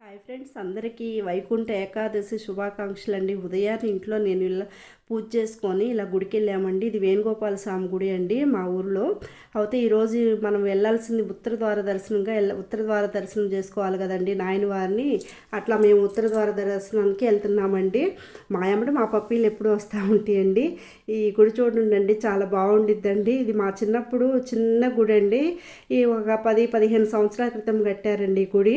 Hi friends అందరికీ వైకుంఠ ఏకాదశి శుభాకాంక్షలు అండి ఉదయాన్నే ఇంట్లో నేను ఇలా పూజ చేసుకొని ఇలా గుడికి వెళ్ళామండి. ఇది వేణుగోపాల స్వామి గుడి అండి మా ఊర్లో. అయితే ఈరోజు మనం వెళ్ళాల్సింది ఉత్తర ద్వార దర్శనంగా వెళ్ళ ఉత్తర ద్వార దర్శనం చేసుకోవాలి కదండి నాయన వారిని. అట్లా మేము ఉత్తర ద్వార దర్శనానికి వెళ్తున్నామండి. మా అమ్మడు మా పప్పీలు ఎప్పుడు వస్తూ ఉంటాయండి. ఈ గుడి చూడండి చాలా బాగుండిద్దండి. ఇది మా చిన్నప్పుడు చిన్న గుడి అండి. ఈ ఒక పది పదిహేను సంవత్సరాల క్రితం కట్టారండి ఈ గుడి.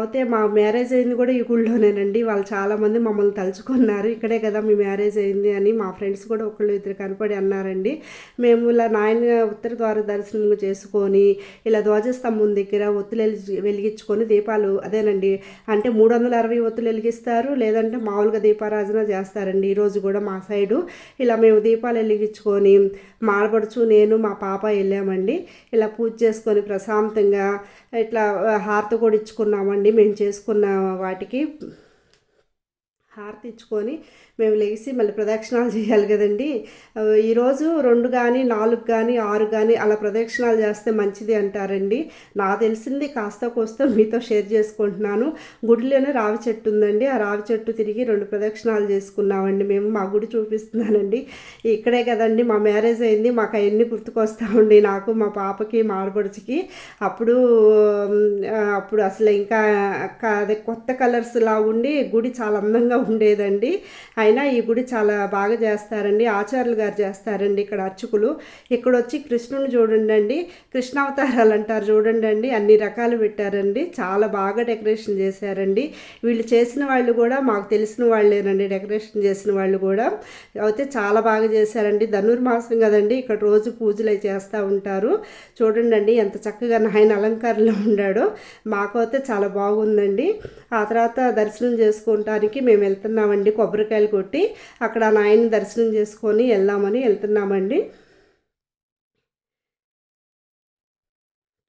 అయితే మా మ్యారేజ్ అయింది కూడా ఈ గుడిలోనేనండి. వాళ్ళు చాలామంది మమ్మల్ని తలుచుకున్నారు. ఇక్కడే కదా మీ మ్యారేజ్ అయింది. అని మా ఫ్రెండ్స్ కూడా ఒకళ్ళు ఇద్దరు కనపడి అన్నారండి. మేము ఇలా నాయన ఉత్తర ద్వార దర్శనం చేసుకొని ఇలా ధ్వజస్తంభం దగ్గర ఒత్తులు వెలిగించుకొని దీపాలు అదేనండి అంటే మూడు వందల అరవై ఒత్తులు వెలిగిస్తారు లేదంటే మామూలుగా దీపారాజన చేస్తారండి ఈరోజు కూడా మా సైడు. ఇలా మేము దీపాలు వెలిగించుకొని మాడపడుచు నేను మా పాప వెళ్ళామండి. ఇలా పూజ చేసుకొని ప్రశాంతంగా ఇట్లా హారతి కూడా ఇచ్చుకున్నామండి. మేము చేసుకున్న వాటికి హారతి ఇచ్చుకొని మేము లేచి మళ్ళీ ప్రదక్షిణాలు చేయాలి కదండి. ఈరోజు రెండు కానీ నాలుగు కానీ ఆరు కానీ అలా ప్రదక్షిణాలు చేస్తే మంచిది అంటారండి. నా తెలిసింది కాస్త కోస్త మీతో షేర్ చేసుకుంటున్నాను. గుడిలోనే రావి చెట్టు ఉందండి. ఆ రావి చెట్టు తిరిగి రెండు ప్రదక్షిణాలు చేసుకున్నామండి. మేము మా గుడి చూపిస్తున్నానండి. ఇక్కడే కదండి మా మ్యారేజ్ అయింది. మాకు అవన్నీ గుర్తుకొస్తా ఉండి నాకు మా పాపకి మా ఆడపడుచుకి. అప్పుడు అప్పుడు అసలు ఇంకా అదే కొత్త కలర్స్ లా ఉండి గుడి చాలా అందంగా ఉండేదండి. అయినా ఈ గుడి చాలా బాగా చేస్తారండి. ఆచార్యులు గారు చేస్తారండి ఇక్కడ అర్చకులు. ఇక్కడ వచ్చి కృష్ణుని చూడండి అండి కృష్ణావతారాలు అంటారు చూడండి అండి అన్ని రకాలు పెట్టారండి. చాలా బాగా డెకరేషన్ చేశారండి. వీళ్ళు చేసిన వాళ్ళు కూడా మాకు తెలిసిన వాళ్ళేనండి డెకరేషన్ చేసిన వాళ్ళు కూడా. అయితే చాలా బాగా చేశారండి. ధనుర్మాసం కదండి. ఇక్కడ రోజు పూజలు అవి చేస్తూ ఉంటారు. చూడండి అండి ఎంత చక్కగా నాయన అలంకారంలో ఉన్నాడో. మాకైతే చాలా బాగుందండి. ఆ తర్వాత దర్శనం చేసుకోవటానికి మేము వెళ్తున్నామండి కొబ్బరికాయలు కొట్టి అక్కడ నాయన్ని దర్శనం చేసుకొని వెళ్దామని వెళ్తున్నామండి.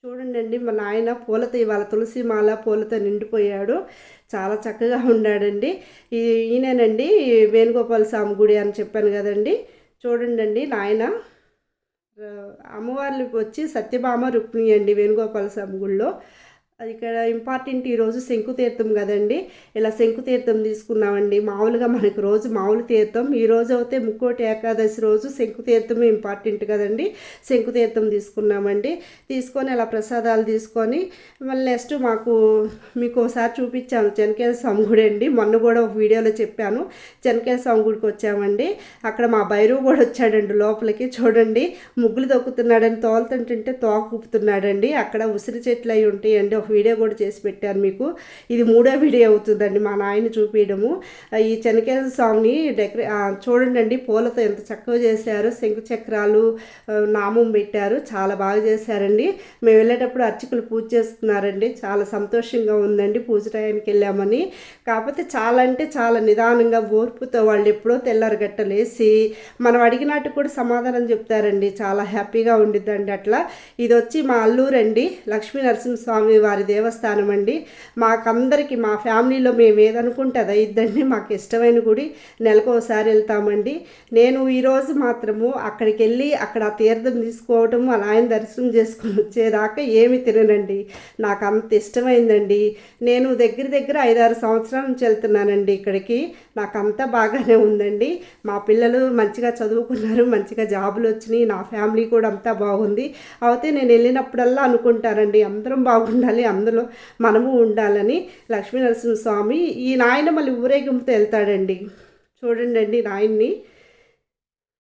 చూడండి మా నాయన పూలతో ఇవాళ తులసి మాల పూలతో నిండిపోయాడు. చాలా చక్కగా ఉన్నాడండి ఈ ఈయనేనండి వేణుగోపాల స్వామి గుడి అని చెప్పాను కదండి. చూడండి నాయన ఆ, అమ్మవార్లు వచ్చి సత్యభామ రుక్మిణి అండి వేణుగోపాల స్వామి గుడిలో అది ఇక్కడ ఇంపార్టెంట్ ఈరోజు శంకుతీర్థం కదండి. ఇలా శంకుతీర్థం తీసుకున్నామండి. మామూలుగా మనకు రోజు మామూలు తీర్థం. ఈ రోజు అయితే ముక్కోటి ఏకాదశి రోజు శంకుతీర్థం ఇంపార్టెంట్ కదండి. శంకుతీర్థం తీసుకున్నామండి. తీసుకొని అలా ప్రసాదాలు తీసుకొని మళ్ళీ నెక్స్ట్ మాకు మీకు ఒకసారి చూపించాను. చెనకేల స్వామి గుడి అండి. మొన్న కూడా ఒక వీడియోలో చెప్పాను. చెనకేల స్వామి గుడికి వచ్చామండి. అక్కడ మా భైరువు కూడా వచ్చాడండి లోపలికి. చూడండి. ముగ్గులు తొక్కుతున్నాడని తోలుతుంటుంటే తోక ఊపుతున్నాడండి. అక్కడ ఉసిరి చెట్లు అయి ఉంటాయండి. ఒక వీడియో కూడా చేసి పెట్టాను మీకు. ఇది మూడో వీడియో అవుతుందండి మా నాయన చూపించడము ఈ చెనకేల స్వామిని డెకరే చూడండి అండి పూలతో ఎంత చక్కగా చేశారు. శంకు చక్రాలు నామం పెట్టారు. చాలా బాగా చేశారండి. మేము వెళ్ళేటప్పుడు అర్చకులు పూజ చేస్తున్నారండి. చాలా సంతోషంగా ఉందండి పూజ టయానికి వెళ్ళామని. కాకపోతే చాలా అంటే చాలా నిదానంగా ఓర్పుతో వాళ్ళు ఎప్పుడో తెల్లారు గట్టలేసి మనం అడిగినట్టు కూడా సమాధానం చెప్తారండి. చాలా హ్యాపీగా ఉండిద్దండి అట్లా. ఇది వచ్చి మా అల్లూరండి లక్ష్మీ నరసింహస్వామి వారి దేవస్థానం అండి. మాకందరికి మా ఫ్యామిలీలో మేము ఏదనుకుంటే అది ఇద్దండి. మాకు ఇష్టమైన గుడి నెలకు ఒకసారి వెళ్తామండి. నేను ఈరోజు మాత్రము అక్కడికి వెళ్ళి అక్కడ తీర్థం తీసుకోవటం అలా ఆయన దర్శనం చేసుకొని వచ్చేదాకా ఏమి తిననండి. నాకు అంత ఇష్టమైందండి. నేను దగ్గర దగ్గర ఐదారు సంవత్సరాల నుంచి వెళ్తున్నానండి ఇక్కడికి. నాకు అంతా బాగానే ఉందండి. మా పిల్లలు మంచిగా చదువుకున్నారు మంచిగా జాబులు వచ్చినాయి. నా ఫ్యామిలీ కూడా అంతా బాగుంది. అయితే నేను వెళ్ళినప్పుడల్లా అనుకుంటానండి అందరం బాగుండాలి అందులో మనము ఉండాలని లక్ష్మీనరసింహస్వామి ఈ నాయన మళ్ళీ ఊరేగింపుతో వెళ్తాడండి. చూడండి అండి నాయన్ని.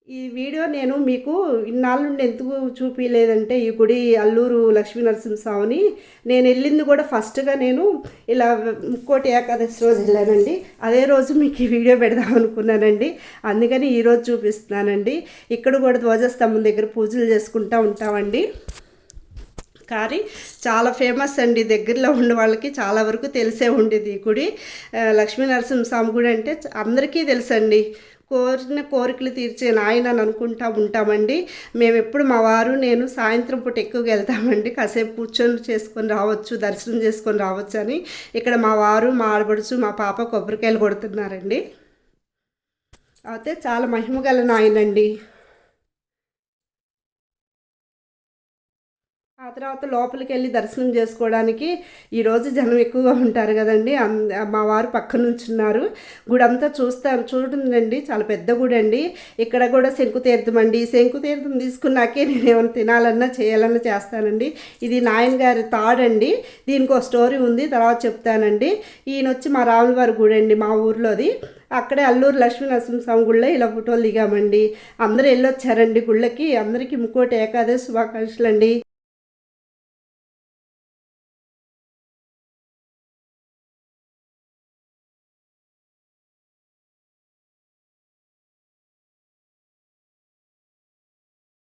ఈ వీడియో నేను మీకు ఇన్నాళ్ళ నుండి ఎందుకు చూపించలేదంటే ఈ గుడి అల్లూరు లక్ష్మీనరసింహస్వామిని నేను వెళ్ళింది కూడా ఫస్ట్గా నేను ఇలా ముక్కోటి ఏకాదశి రోజు వెళ్ళానండి. అదే రోజు మీకు ఈ వీడియో పెడదాం అనుకున్నానండి. అందుకని ఈరోజు చూపిస్తున్నానండి. ఇక్కడ కూడా ధ్వజస్తంభం దగ్గర పూజలు చేసుకుంటూ ఉంటామండి. కానీ చాలా ఫేమస్ అండి. దగ్గరలో ఉన్న వాళ్ళకి చాలా వరకు తెలిసే ఉండేది ఈ గుడి. లక్ష్మీనరసింహస్వామి గుడి అంటే అందరికీ తెలుసండి. కోరిన కోరికలు తీర్చే నాయన అని అనుకుంటా ఉంటామండి. మేము ఎప్పుడు మా వారు నేను సాయంత్రం పూట ఎక్కువగా వెళ్తామండి. కాసేపు కూర్చొని చేసుకొని రావచ్చు దర్శనం చేసుకొని రావచ్చు అని. ఇక్కడ మా వారు మా ఆడబడుచు మా పాప కొబ్బరికాయలు కొడుతున్నారండి. అయితే చాలా మహిమగల నాయనండి. ఆ తర్వాత లోపలికి వెళ్ళి దర్శనం చేసుకోవడానికి ఈరోజు జనం ఎక్కువగా ఉంటారు కదండి. మా వారు పక్క నుంచున్నారు. గుడి అంతా చూస్తాను చూడండి చాలా పెద్ద గుడి అండి. ఇక్కడ కూడా శంకుతీర్థం అండి. శంకు తీర్థం తీసుకున్నాకే నేను ఏమైనా తినాలన్నా చేయాలన్నా చేస్తానండి. ఇది నాయన గారి తాడండి. దీనికి ఒక స్టోరీ ఉంది తర్వాత చెప్తానండి. ఈయన వచ్చి మా రాములవారి గుడి అండి మా ఊర్లోది. అక్కడే అల్లూరు లక్ష్మీ నరసింహస్వామి గుళ్ళో ఇలా ఫోటోలు దిగామండి. అందరూ వెళ్ళొచ్చారండి గుళ్ళకి. అందరికీ ముక్కోటి ఏకాదశి శుభాకాంక్షలు అండి